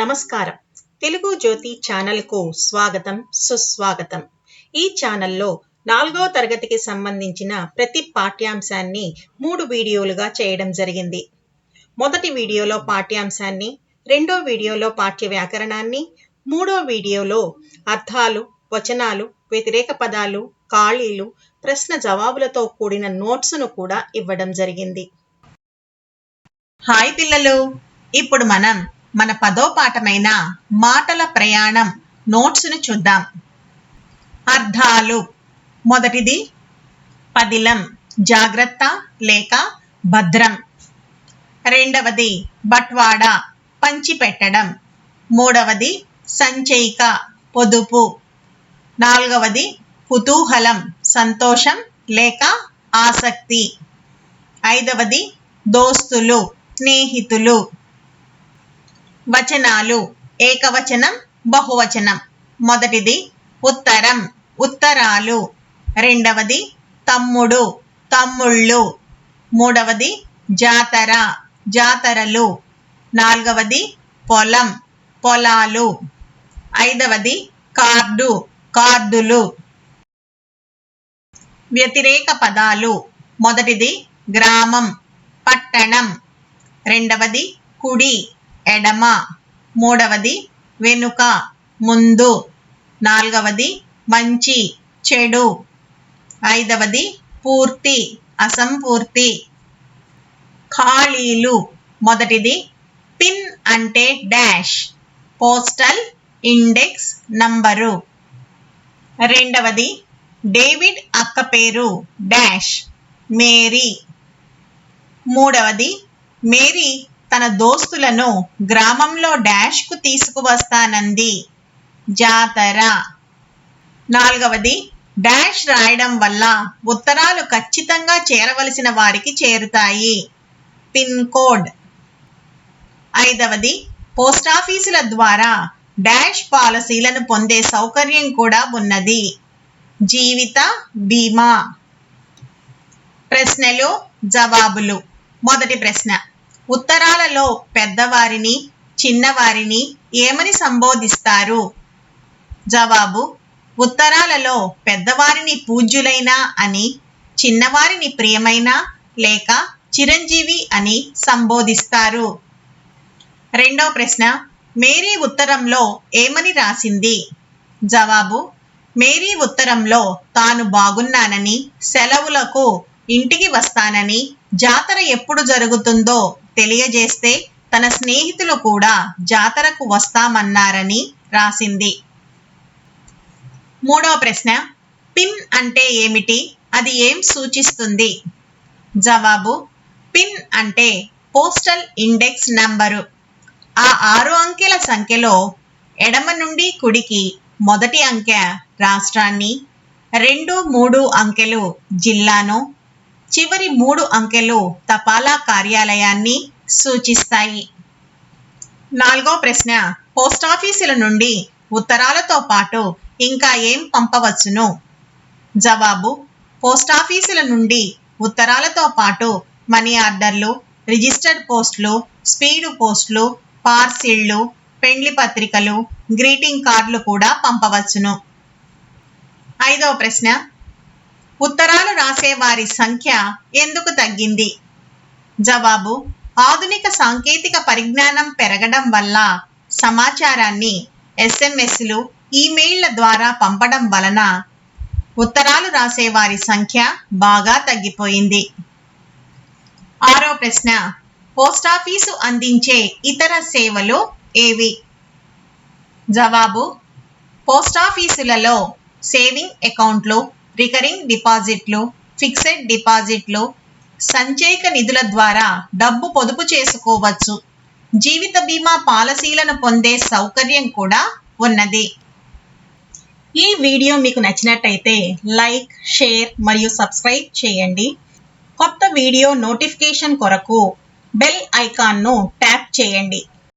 నమస్కారం. తెలుగు జ్యోతి ఛానల్కు స్వాగతం సుస్వాగతం. ఈ ఛానల్లో నాలుగో తరగతికి సంబంధించిన ప్రతి పాఠ్యాంశాన్ని మూడు వీడియోలుగా చేయడం జరిగింది. మొదటి వీడియోలో పాఠ్యాంశాన్ని రెండో వీడియోలో పాఠ్య వ్యాకరణాన్ని మూడో వీడియోలో అర్థాలు వచనాలు వ్యతిరేక పదాలు ఖాళీలు ప్రశ్న జవాబులతో కూడిన నోట్స్ను కూడా ఇవ్వడం జరిగింది. హాయ్ పిల్లలు! ఇప్పుడు మనం మన పదో పాఠమైన మాటల ప్రయాణం నోట్స్ను చూద్దాం. అర్థాలు. మొదటిది పదిలం జాగ్రత్త లేక భద్రం. రెండవది బట్వాడా పంచిపెట్టడం. మూడవది సంచయిక పొదుపు. నాలుగవది కుతూహలం సంతోషం లేక ఆసక్తి. ఐదవది దోస్తులు స్నేహితులు. వచనాలు. ఏకవచనం బహువచనం. మొదటిది ఉత్తరం ఉత్తరాలు. రెండవది తమ్ముడు తమ్ముళ్ళు. మూడవది జాతర జాతరలు. నాలుగవది పొలం పొలాలు. ఐదవది కార్డు కార్డులు. వ్యతిరేక పదాలు. మొదటిది గ్రామం పట్టణం. రెండవది కుడి ఎడమ మూడవది వెనుక ముందు. నాలుగవది మంచి చెడు. ఐదవది పూర్తి అసంపూర్తి. ఖాళీలు. మొదటిది పిన్ అంటే డాష్. Postal index number. రెండవది డేవిడ్ అక్క పేరు డాష్. మేరీ. మూడవది మేరీ తన దోస్తులను గ్రామంలో డాష్కు తీసుకువస్తానంది. జాతర. నాలుగవది డాష్ రాయడం వల్ల ఉత్తరాలు ఖచ్చితంగా చేరవలసిన వారికి చేరుతాయి. Pin code. ఐదవది పోస్టాఫీసుల ద్వారా డాష్ పాలసీలను పొందే సౌకర్యం కూడా ఉన్నది. జీవిత బీమా. ప్రశ్నలు జవాబులు. మొదటి ప్రశ్న. ఉత్తరాలలో పెద్దవారిని చిన్నవారిని ఏమని సంబోధిస్తారు? జవాబు ఉత్తరాలలో పెద్దవారిని పూజ్యులైన అని చిన్నవారిని ప్రియమైన లేక చిరంజీవి అని సంబోధిస్తారు. రెండో ప్రశ్న మేరీ ఉత్తరంలో ఏమని రాసింది? జవాబు మేరీ ఉత్తరంలో తాను బాగున్నానని సెలవులకు ఇంటికి వస్తానని జాతర ఎప్పుడు జరుగుతుందో తెలియజేస్తే తన స్నేహితులు కూడా జాతరకు వస్తామన్నారని రాసింది. మూడవ ప్రశ్న పిన్ అంటే ఏమిటి? అది ఏం సూచిస్తుంది? జవాబు పిన్ అంటే పోస్టల్ ఇండెక్స్ నంబరు. ఆ ఆరు అంకెల సంఖ్యలో ఎడమ నుండి కుడికి మొదటి అంకె రాష్ట్రాన్ని రెండు మూడు అంకెలు జిల్లాను చివరి మూడు అంకెలు తపాలా కార్యాలయాన్ని సూచిస్తాయి. నాలుగో ప్రశ్న పోస్టాఫీసుల నుండి ఉత్తరాలతో పాటు ఇంకా ఏం పంపవచ్చును? జవాబు పోస్టాఫీసుల నుండి ఉత్తరాలతో పాటు మనీ ఆర్డర్లు రిజిస్టర్డ్ పోస్టులు స్పీడ్ పోస్టులు పార్సిళ్ళు పెండ్లి పత్రికలు గ్రీటింగ్ కార్డులు కూడా పంపవచ్చును. ఐదవ ప్రశ్న ఉత్తరాలు రాసే వారి సంఖ్య ఎందుకు తగ్గింది? జవాబు ఆధునిక సాంకేతిక పరిజ్ఞానం పెరగడం వల్ల సమాచారాన్ని ఎస్ఎంఎస్లు ఈమెయిళ్ళ ద్వారా పంపడం వలన ఉత్తరాలు రాసే వారి సంఖ్య బాగా తగ్గిపోయింది. ఆరో ప్రశ్న పోస్టాఫీసు అందించే ఇతర సేవలు ఏవి? జవాబు పోస్టాఫీసులలో సేవింగ్ అకౌంట్లు రికరింగ్ డిపాజిట్లు ఫిక్సెడ్ డిపాజిట్లు సంచయిక నిధుల ద్వారా డబ్బు పొదుపు చేసుకోవచ్చు. జీవిత బీమా పాలసీలను పొందే సౌకర్యం కూడా ఉన్నది. ఈ వీడియో మీకు నచ్చినట్టయితే లైక్ షేర్ మరియు సబ్స్క్రైబ్ చేయండి. కొత్త వీడియో నోటిఫికేషన్ కొరకు బెల్ ఐకాన్ను ట్యాప్ చేయండి.